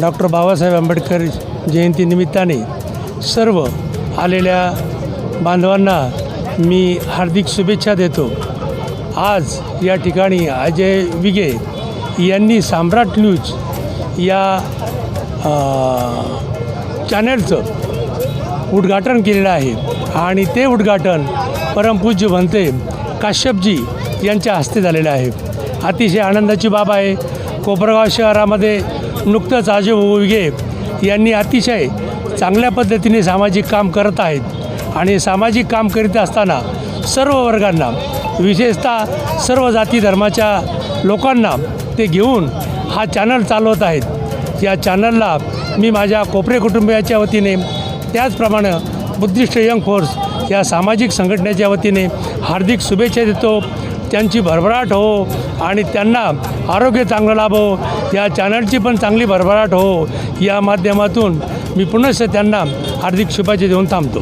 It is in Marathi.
डॉक्टर बाबासाहेब आंबेडकर जयंतीनिमित्ताने सर्व आलेल्या बांधवांना मी हार्दिक शुभेच्छा देतो. आज या ठिकाणी अजय विगे यांनी सम्राट न्यूज या चॅनलचं उद्घाटन केलेलं आहे. आणि ते उद्घाटन परमपूज्य भंते काश्यपजी यांच्या हस्ते झालेलं आहे. अतिशय आनंदाची बाब आहे. कोपरगाव शहरामध्ये नुकतंच अजय उगे यांनी अतिशय चांगल्या पद्धतीने सामाजिक काम करत आहेत. आणि सामाजिक काम करीत असताना सर्व वर्गांना विशेषतः सर्व जाती धर्माच्या लोकांना ते घेऊन हा चॅनल चालवत आहेत. या चॅनलला मी माझ्या कोपरे कुटुंबियाच्या वतीने त्याचप्रमाणे बुद्धिस्ट यंग फोर्स या सामाजिक संघटनेच्या वतीने हार्दिक शुभेच्छा देतो. त्यांची भरभराट हो आणि त्यांना आरोग्य चांगलं लाभो हो. या चॅनलची पण चांगली भरभराट हो. या माध्यमातून मी पुनश्च त्यांना हार्दिक शुभेच्छा देऊन थांबतो.